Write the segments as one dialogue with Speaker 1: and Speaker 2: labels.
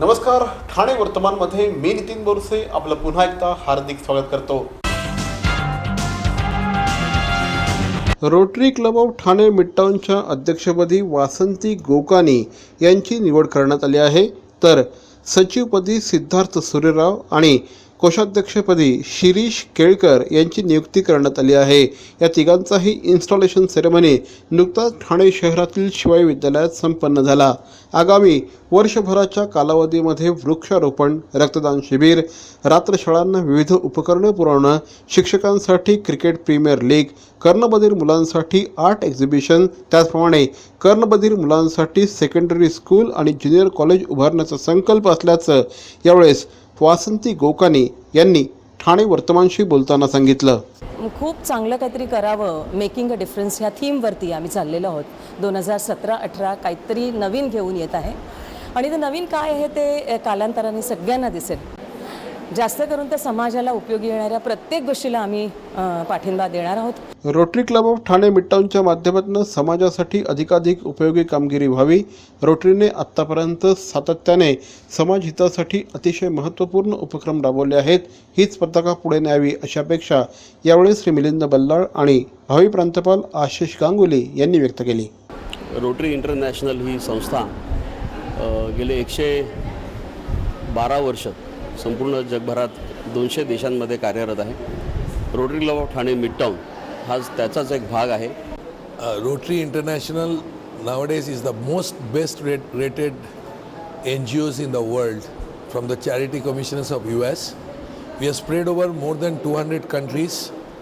Speaker 1: नमस्कार ठाणे वर्तमानमध्ये मी नितीन बोरसे आपलं पुन्हा एकदा हार्दिक स्वागत करतो. रोटरी क्लब ऑफ ठाणे मिडटाऊनच्या अध्यक्षपदी वासंती गोकानी यांची निवड करण्यात आली आहे. तर सचिवपदी सिद्धार्थ सूर्यराव आणि कोषाध्यक्षपदी शिरीष केळकर यांची नियुक्ती करण्यात आली आहे. या तिघांचाही इन्स्टॉलेशन सेरेमनी नुकताच ठाणे शहरातील शिवाई विद्यालयात संपन्न झाला. आगामी वर्षभराच्या कालावधीमध्ये वृक्षारोपण रक्तदान शिबिर रात्रशाळांना विविध उपकरणे पुरवणं शिक्षकांसाठी क्रिकेट प्रीमियर लीग कर्णबधीर मुलांसाठी आर्ट एक्झिबिशन त्याचप्रमाणे कर्णबधीर मुलांसाठी सेकंडरी स्कूल आणि ज्युनियर कॉलेज उभारण्याचा संकल्प असल्याचं यावेळेस वासंती गोकाने यांनी ठाणे वर्तमानशी बोलताना सांगितलं.
Speaker 2: खूप चांगलं काहीतरी करावं मेकिंग अ डिफरन्स ह्या थीमवरती आम्ही चाललेलो आहोत. दोन हजार सतरा अठरा काहीतरी नवीन घेऊन येत आहे. आणि ते नवीन काय आहे ते कालांतराने सगळ्यांना दिसेल. जास्त करून तर समाजाला उपयोगी येणाऱ्या प्रत्येक गोष्टीला आम्ही पाठिंबा देणार आहोत.
Speaker 1: रोटरी क्लब ऑफ ठाणे मिडटाऊनच्या माध्यमातून समाजासाठी अधिकाधिक उपयोगी कामगिरी व्हावी. रोटरीने आत्तापर्यंत सातत्याने समाज हितासाठी अतिशय महत्त्वपूर्ण उपक्रम राबवले आहेत. हीच पताका पुढे न्यावी अशी अपेक्षा यावेळी श्री मिलिंद बल्लाळ आणि भावी प्रांतपाल आशिष गांगुली यांनी व्यक्त केली.
Speaker 3: रोटरी इंटरनॅशनल ही संस्था गेले एकशे बारा वर्ष संपूर्ण जगभरात दोनशे देशांमध्ये कार्यरत आहे. Rotary Club of Thane Midtown हाच त्याचाच एक भाग आहे.
Speaker 4: Rotary International nowadays is the most best rate rated N G Os in the world from the charity commissioners of U S we are spread over more than two hundred countries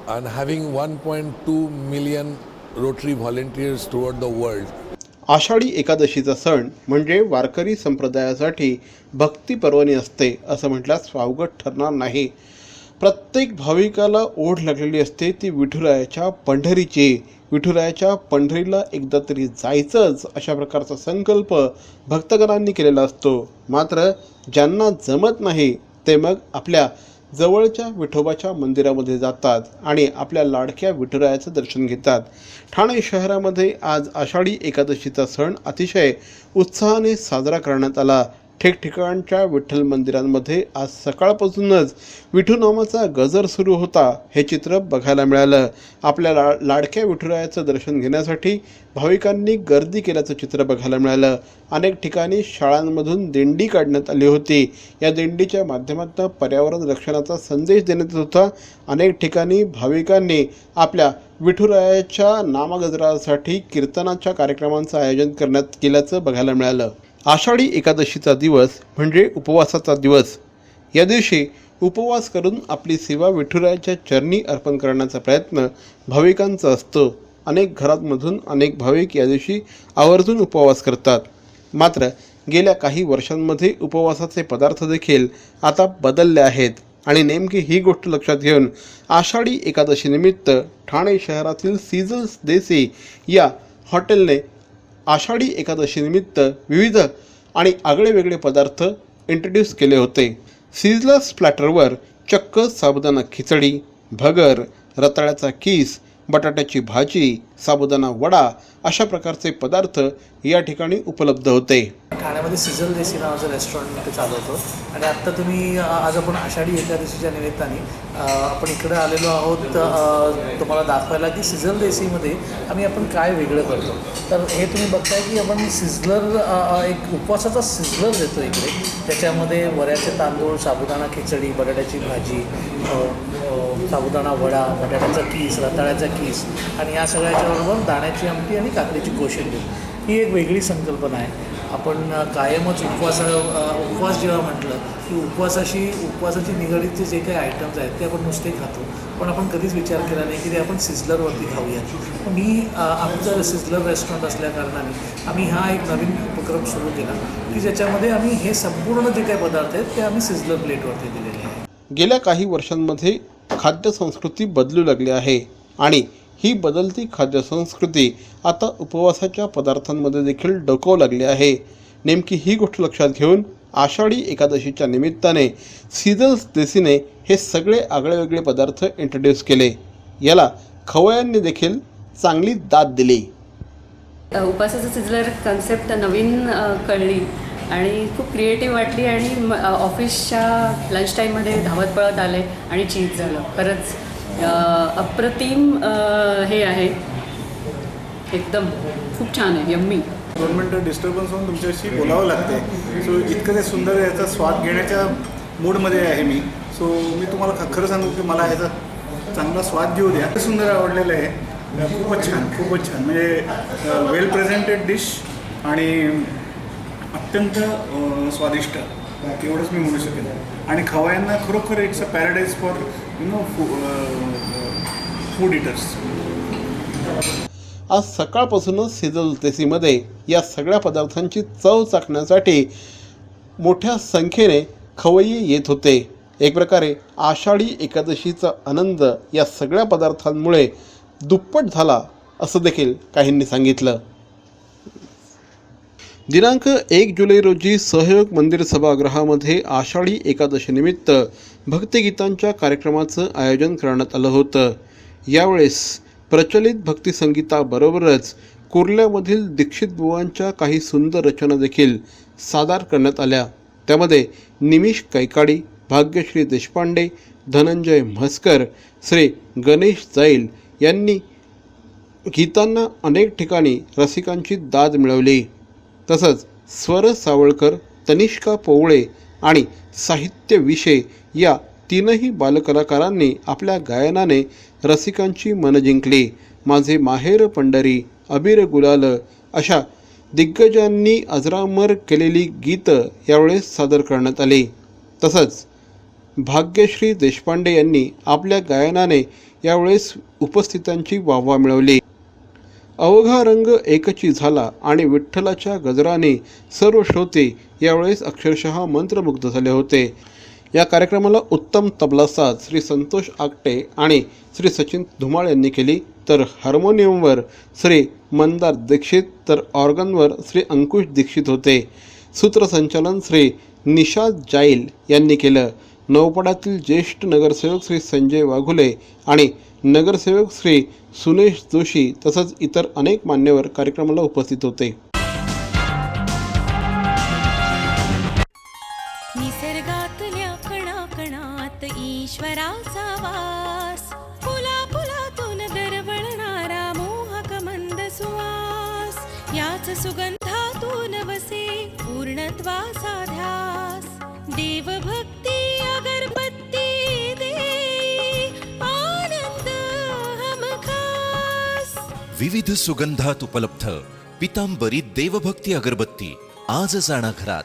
Speaker 4: and having one point two million Rotary volunteers throughout the world
Speaker 1: Ashadhi एकादशीचा सण म्हणजे वारकरी संप्रदायासाठी भक्ती पर्वणी असते असं म्हटल्यास स्वावगत ठरणार नाही. प्रत्येक भाविकाला ओढ लागलेली असते ती विठुरायाच्या पंढरीची. विठुरायाच्या पंढरीला एकदा तरी जायचंच अशा प्रकारचा संकल्प भक्तगणांनी केलेला असतो. मात्र ज्यांना जमत नाही ते मग आपल्या जवळच्या विठोबाच्या मंदिरामध्ये जातात आणि आपल्या लाडक्या विठुरायाचं दर्शन घेतात. ठाणे शहरामध्ये आज आषाढी एकादशीचा सण अतिशय उत्साहाने साजरा करण्यात आला. ठिकठिकाणच्या विठ्ठल मंदिरांमध्ये आज सकाळपासूनच विठू नामाचा गजर सुरू होता हे चित्र बघायला मिळालं. आपल्या ला लाडक्या विठुरायाचं दर्शन घेण्यासाठी भाविकांनी गर्दी केल्याचं चित्र बघायला मिळालं. अनेक ठिकाणी शाळांमधून दिंडी काढण्यात आली होती. या दिंडीच्या माध्यमातून पर्यावरण रक्षणाचा संदेश देण्यात येत होता. अनेक ठिकाणी भाविकांनी आपल्या विठुरायाच्या नामगजरासाठी कीर्तनाच्या कार्यक्रमांचं आयोजन करण्यात केल्याचं बघायला मिळालं. आषाढी एकादशीचा दिवस म्हणजे उपवासाचा दिवस. या दिवशी उपवास करून आपली सेवा विठुरायाच्या चरणी अर्पण करण्याचा प्रयत्न भाविकांचा असतो. अनेक घरांमधून अनेक भाविक या दिवशी आवर्जून उपवास करतात. मात्र गेल्या काही वर्षांमध्ये उपवासाचे पदार्थ देखील आता बदलले आहेत आणि नेमकी ही गोष्ट लक्षात घेऊन आषाढी एकादशीनिमित्त ठाणे शहरातील सीझल्स देसी या हॉटेलने आषाढी एकादशीनिमित्त विविध आणि आगळेवेगळे पदार्थ इंट्रोड्यूस केले होते. सिझलर्स प्लॅटरवर चक्क साबुदाणा खिचडी भगर रताळ्याचा किस बटाट्याची भाजी साबुदाणा वडा अशा प्रकारचे पदार्थ या ठिकाणी उपलब्ध होते.
Speaker 5: ठाण्यामध्ये सिझल देसी नावाचं रेस्टॉरंट इथे चालवतो आणि आत्ता तुम्ही आज आपण आषाढी एकादशीच्या निमित्ताने आपण इकडे आलेलो आहोत तुम्हाला दाखवायला की सिझल देसीमध्ये आम्ही आपण काय वेगळं करतो. तर हे तुम्ही बघताय की आपण सिझलर एक उपवासाचा सिझलर देतो इकडे. त्याच्यामध्ये वऱ्याचे तांदूळ साबुदाणा खिचडी बटाट्याची भाजी साबुदाणा वडा बटाट्याचा कीस रताळ्याचा कीस आणि या सगळ्याच्याबरोबर दाण्याची आमटी आणि काकडीची कोशिंबीर. ही एक वेगळी संकल्पना आहे. आपण कायमच उपवासा उपवास जेव्हा म्हटलं की उपवासाशी उपवासाची निगडीतचे जे काही आयटम्स आहेत ते आपण नुसते खातो. पण आपण कधीच विचार केला नाही की ते आपण सिझलरवरती खाऊयात. मी आमचं सिझलर रेस्टॉरंट असल्या कारणाने आम्ही हा एक नवीन उपक्रम सुरू केला की ज्याच्यामध्ये आम्ही हे संपूर्ण जे काही पदार्थ आहेत ते आम्ही सिझलर प्लेटवरती दिलेले आहे.
Speaker 1: गेल्या काही वर्षांमध्ये खाद्यसंस्कृती बदलू लागली आहे आणि ही बदलती खाद्यसंस्कृती आता उपवासाच्या पदार्थांमध्ये देखील डोकावू लागली आहे. नेमकी ही गोष्ट लक्षात घेऊन आषाढी एकादशीच्या निमित्ताने सीझल्स देसीने हे सगळे आगळेवेगळे पदार्थ इंट्रोड्यूस केले. याला खवयांनी देखील चांगली दाद दिली.
Speaker 6: उपवासाचं उपासाचं सिझलर कन्सेप्ट नवीन कळली आणि खूप क्रिएटिव्ह वाटली आणि म- ऑफिसच्या लंच टाईममध्ये धावत पळत आले आणि चीज झालं. खरंच अप्रतिम हे आहे. एकदम. खूप छान आहे. यम्मी.
Speaker 7: दोन मिनटं डिस्टर्बन्स होऊन तुमच्याशी बोलावं लागते सो इतकं ते सुंदर याचा स्वाद घेण्याच्या मूडमध्ये आहे मी. सो मी तुम्हाला खरं सांगू की मला ह्याचा चांगला स्वाद घेऊ द्या. सुंदर आवडलेलं आहे. खूपच छान खूपच छान. म्हणजे वेल प्रेझेंटेड डिश आणि अत्यंत स्वादिष्ट. एवढंच मी म्हणू शकेन. आणि खवय्यांना खरोखर it's a paradise for you know food eaters
Speaker 1: आज सकाळपासूनच सिजल तेसीमध्ये या सगळ्या पदार्थांची चव चाकण्यासाठी मोठ्या संख्येने खवय्ये येत होते. एक प्रकारे आषाढी एकादशीचा आनंद या सगळ्या पदार्थांमुळे दुप्पट झाला असं देखील काहींनी सांगितलं. दिनांक एक जुलै रोजी सहयोग मंदिर सभागृहामध्ये आषाढी एकादशीनिमित्त भक्तिगीतांच्या कार्यक्रमाचं आयोजन करण्यात आलं होतं. यावेळेस प्रचलित भक्तिसंगीताबरोबरच कुर्ल्यामधील दीक्षित बुवांच्या काही सुंदर रचना देखील सादर करण्यात आल्या. त्यामध्ये निमिष कैकाडी भाग्यश्री देशपांडे धनंजय म्हस्कर श्री गणेश जाईल यांनी गीतांना अनेक ठिकाणी रसिकांची दाद मिळवली. तसंच स्वर सावळकर तनिष्का पोवळे आणि साहित्य विषय या तीनही बालकलाकारांनी आपल्या गायनाने रसिकांची मनं जिंकली. माझे माहेर पंढरी अबीर गुलाल अशा दिग्गजांनी अजरामर केलेली गीतं यावेळेस सादर करण्यात आली. तसंच भाग्यश्री देशपांडे यांनी आपल्या गायनाने यावेळेस उपस्थितांची वाहवा मिळवली. अवघा रंग एकची झाला आणि विठ्ठलाच्या गजराने सर्व श्रोते यावेळेस अक्षरशः मंत्रमुग्ध झाले होते. या कार्यक्रमाला उत्तम तबलासाद श्री संतोष आगटे आणि श्री सचिन धुमाळ यांनी केली. तर हार्मोनियमवर श्री मंदार दीक्षित तर ऑर्गनवर श्री अंकुश दीक्षित होते. सूत्रसंचालन श्री निषाद जाईल यांनी केलं. नौपडातील ज्येष्ठ नगरसेवक श्री संजय वाघुले आणि नगरसेवक श्री सुनेश जोशी तसंच इतर अनेक मान्यवर कार्यक्रमाला उपस्थित होते.
Speaker 8: निसर्गातल्या कणाकणात ईश्वराचा वास फुला फुलातून दरवळणारा मोहक मंद सुवास याच सुगंधातून वसे पूर्णत्वाचा ध्यास देवभक्त
Speaker 9: विविध सुगंधात उपलब्ध. पितांबरी देवभक्ती अगरबत्ती. आजच आणा घरात.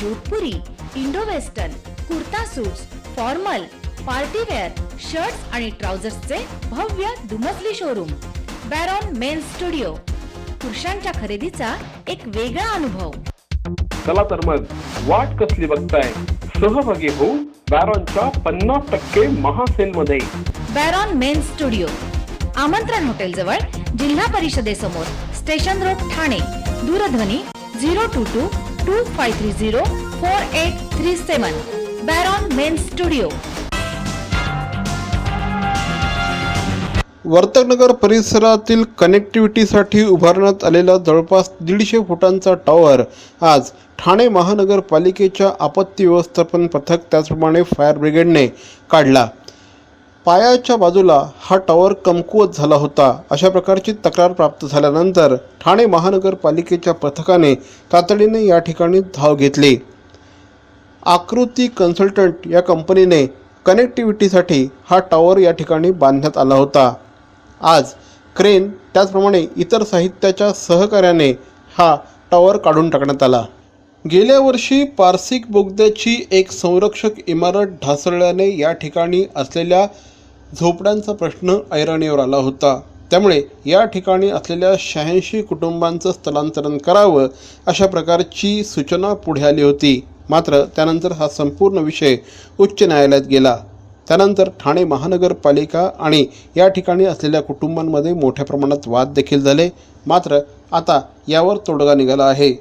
Speaker 10: Jodhpuri Indo western kurta suits formal party wear shirts आणि ट्राउझर्सचे भव्य दुमजली शोरूम बॅरॉन मेन स्टुडिओ पुरुषांच्या खरेदीचा एक वेगळा अनुभव.
Speaker 1: चला तर मग वाट कसली बघताय? सहभागी होऊ बॅरॉनच्या पन्नास टक्के महासेल मध्ये
Speaker 10: Baron Men Studio Aamantran hotel जवळ जिल्हा परिषदेसमोर स्टेशन रोड ठाणे दूरध्वनी zero two two two five three zero four eight three seven Baron Men Studio
Speaker 1: Vartak Nagar परिसरातील कनेक्टिव्हिटीसाठी उभारण्यात आलेला जवळपास दीडशे फुटांचा टॉवर आज ठाणे महानगरपालिकेच्या आपत्ती व्यवस्थापन पथक त्याचप्रमाणे फायर ब्रिगेडने काढला. पायाच्या बाजूला हा टॉवर कमकुवत झाला होता. अशा प्रकारची तक्रार प्राप्त झाल्यानंतर ठाणे महानगरपालिकेच्या पथकाने तातडीने या ठिकाणी धाव घेतली. आकृती कन्सल्टंट या कंपनीने कनेक्टिव्हिटीसाठी हा टॉवर या ठिकाणी बांधण्यात आला होता. आज क्रेन त्याचप्रमाणे इतर साहित्याच्या सहकार्याने हा टॉवर काढून टाकण्यात आला. गेल्या वर्षी पारसिक बोगद्याची एक संरक्षक इमारत ढासळल्याने या ठिकाणी असलेल्या झोपड्यांचा प्रश्न ऐरणीवर आला होता. त्यामुळे या ठिकाणी असलेल्या शहाऐंशी कुटुंबांचं स्थलांतरण करावं अशा प्रकारची सूचना पुढे आली होती. मात्र त्यानंतर हा संपूर्ण विषय उच्च न्यायालयात गेला. त्यानंतर ठाणे महानगरपालिका आणि या ठिकाणी असलेल्या कुटुंबांमध्ये मोठ्या प्रमाणात वाद देखील झाले. मात्र आता यावर तोडगा निघाला आहे.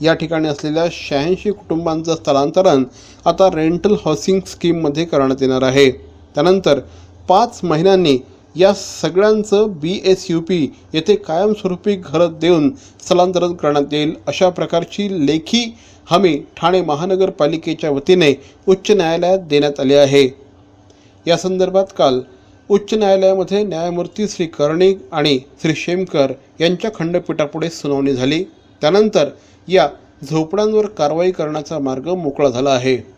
Speaker 1: या ठिकाणी असलेल्या शहाऐंशी कुटुंबांचं स्थलांतरण आता रेंटल हाऊसिंग स्कीममध्ये करण्यात येणार आहे. त्यानंतर पाच महिन्यांनी या सगळ्यांचं बी एस यू पी येथे कायमस्वरूपी घरं देऊन स्थलांतरण करण्यात येईल अशा प्रकारची लेखी हमी ठाणे महानगरपालिकेच्या वतीने उच्च न्यायालयात देण्यात आली आहे. या संदर्भात काल उच्च न्यायालयामध्ये न्यायमूर्ती श्री कर्णिक आणि श्री शेमकर यांच्या खंडपीठापुढे सुनावणी झाली. त्यानंतर या झोपड्यांवर कारवाई करण्याचा मार्ग मोकळा झाला आहे.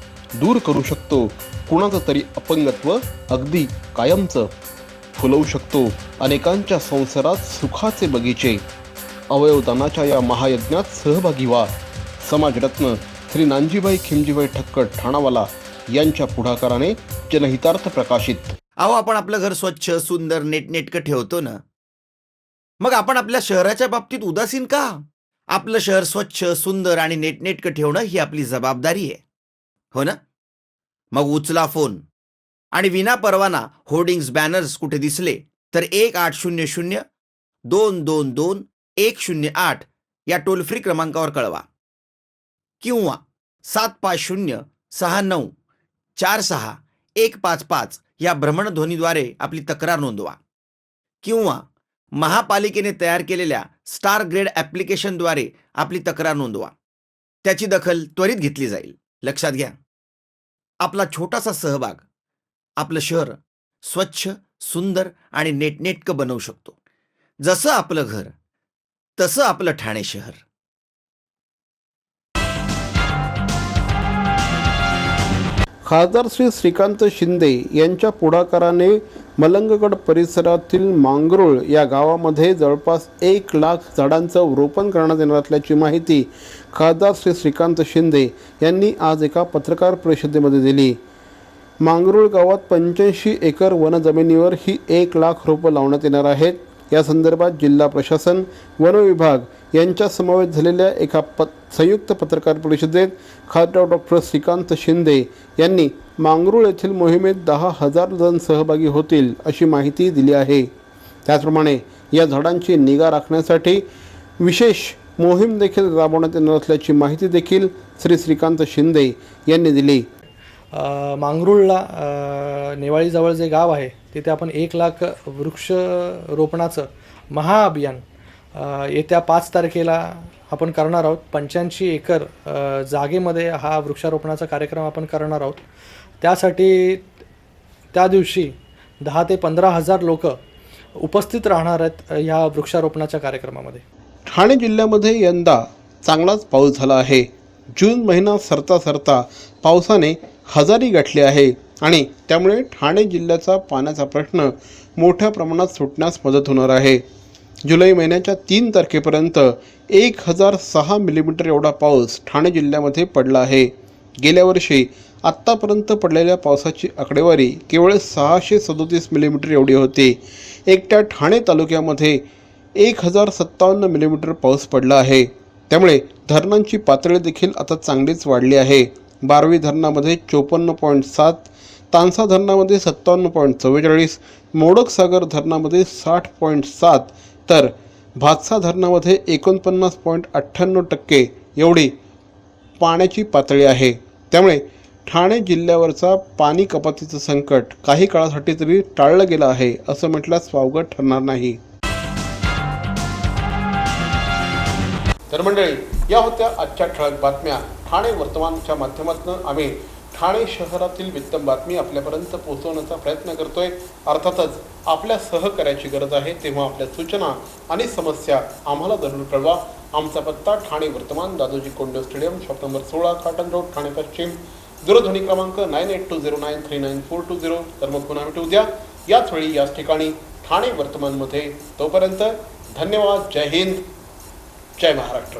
Speaker 1: दूर करू शकतो. कुणाचं तरी अपंगत्व अगदी कायमचं फुलवू शकतो. अनेकांच्या संसारात सुखाचे बगीचे. अवयवदानाच्या या महायज्ञात सहभागी व्हा. समाजरत्न श्री नानजीबाई खिमजीबाई ठक्कर ठाणावाला यांच्या पुढाकाराने जनहितार्थ प्रकाशित.
Speaker 11: अहो आपण आपलं घर स्वच्छ सुंदर नेटनेटकं ठेवतो ना. मग आपण आपल्या शहराच्या बाबतीत उदासीन का? आपलं शहर स्वच्छ सुंदर आणि नेटनेटकं ठेवणं ही आपली जबाबदारी आहे. हो ना? मग उचला फोन. आणि विना परवाना होर्डिंग्स बॅनर्स कुठे दिसले तर एक आठ शून्य शून्य दोन दोन दोन एक शून्य आठ या टोल फ्री क्रमांकावर कळवा. किंवा सात पाच शून्य सहा नऊ चार सहा एक पाच पाच या भ्रमणध्वनीद्वारे आपली तक्रार नोंदवा. किंवा महापालिकेने तयार केलेल्या स्टार ग्रेड ॲप्लिकेशनद्वारे आपली तक्रार नोंदवा. त्याची दखल त्वरित घेतली जाईल. लक्षात घ्या. आपला छोटासा सहभाग आपलं शहर स्वच्छ सुंदर आणि नेटनेटकं बनवू शकतो. जसं आपलं घर तसं आपलं ठाणे शहर.
Speaker 1: खासदार श्री श्रीकांत शिंदे यांच्या पुढाकाराने मलंगगड परिसरातील मांगरुळ या गावामध्ये जवळपास एक लाख झाडांचं रोपण करण्यात येणार असल्याची माहिती खासदार श्री श्रीकांत शिंदे यांनी आज एका पत्रकार परिषदेमध्ये दिली. मांगरुळ गावात पंच्याऐंशी एकर वनजमिनीवर ही एक लाख रोपं लावण्यात येणार आहेत. या संदर्भात जिल्हा प्रशासन वन विभाग यांच्या समावेश झालेल्या एका प संयुक्त पत्रकार परिषदेत खासदार डॉक्टर श्रीकांत शिंदे यांनी मांगरूळ येथील मोहिमेत दहा हजार जण सहभागी होतील अशी माहिती दिली आहे. त्याचप्रमाणे या झाडांची निगा राखण्यासाठी विशेष मोहीम देखील राबवण्यात येणार असल्याची माहिती देखील श्री श्रीकांत शिंदे यांनी दिली.
Speaker 5: मांगरूळला नेवाळीजवळ जे गाव आहे तिथे आपण एक लाख वृक्ष रोपणाचं महाअभियान येत्या पाच तारखेला आपण करणार आहोत. पंच्याऐंशी एकर जागेमध्ये हा वृक्षारोपणाचा कार्यक्रम आपण करणार आहोत. त्यासाठी त्या दिवशी दहा ते पंधरा हजार लोक उपस्थित राहणार आहेत ह्या वृक्षारोपणाच्या कार्यक्रमामध्ये.
Speaker 1: ठाणे जिल्ह्यामध्ये यंदा चांगलाच पाऊस झाला आहे. जून महिना सरता सरता पावसाने हजारी गाठली आहे. आणि त्यामुळे ठाणे जिल्ह्याचा पाण्याचा प्रश्न मोठ्या प्रमाणात सुटण्यास मदत होणार आहे. जुलै महिन्याच्या तीन तारखेपर्यंत एक हजार सहा मिलीमीटर एवढा पाऊस ठाणे जिल्ह्यामध्ये पडला आहे. गेल्या वर्षी आत्तापर्यंत पडलेल्या पावसाची आकडेवारी केवळ सहाशे सदोतीस मिलीमीटर एवढी होती. एकट्या ठाणे तालुक्यामध्ये एक हजार सत्तावन्न मिलीमीटर पाऊस पडला आहे. त्यामुळे धरणांची पातळी देखील आता चांगलीच वाढली आहे. बारवी धरणामध्ये चोपन्न पॉईंट सात तानसा धरणामध्ये सत्तावन्न पॉईंट चव्वेचाळीस मोडक सागर धरणामध्ये साठ पॉईंट सात तर भातसा धरणामध्ये एकोणपन्नास पॉईंट अठ्ठ्याण्णव टक्के एवढी पाण्याची पातळी आहे. त्यामुळे ठाणे जिल्ह्यावरचा पाणी कपातीचं संकट काही काळासाठी तरी टाळलं गेलं आहे असं म्हटल्यास वावगं ठरणार नाही. तर मंडळी या होत्या आजच्या ठळक बातम्या. ठाणे वर्तमानच्या माध्यमातून आम्ही ठाणे शहरातील वित्त बातमी आपल्यापर्यंत पोहोचवण्याचा प्रयत्न करतोय. अर्थातच आपल्या सहकार्याची गरज आहे तेव्हा आपल्या सूचना आणि समस्या आम्हाला जरूर कळवा. आमचा पत्ता ठाणे वर्तमान Dadoji Kondo stadium shop number सोळा काटन रोड ठाणे पश्चिम. दूरध्वनी क्रमांक nine eight two zero nine three nine four two zero. तर मग पुन्हा भेटू उद्या. याच वेळी याच ठिकाणी ठाणे वर्तमानमध्ये. तोपर्यंत धन्यवाद. जय हिंद. जय महाराष्ट्र.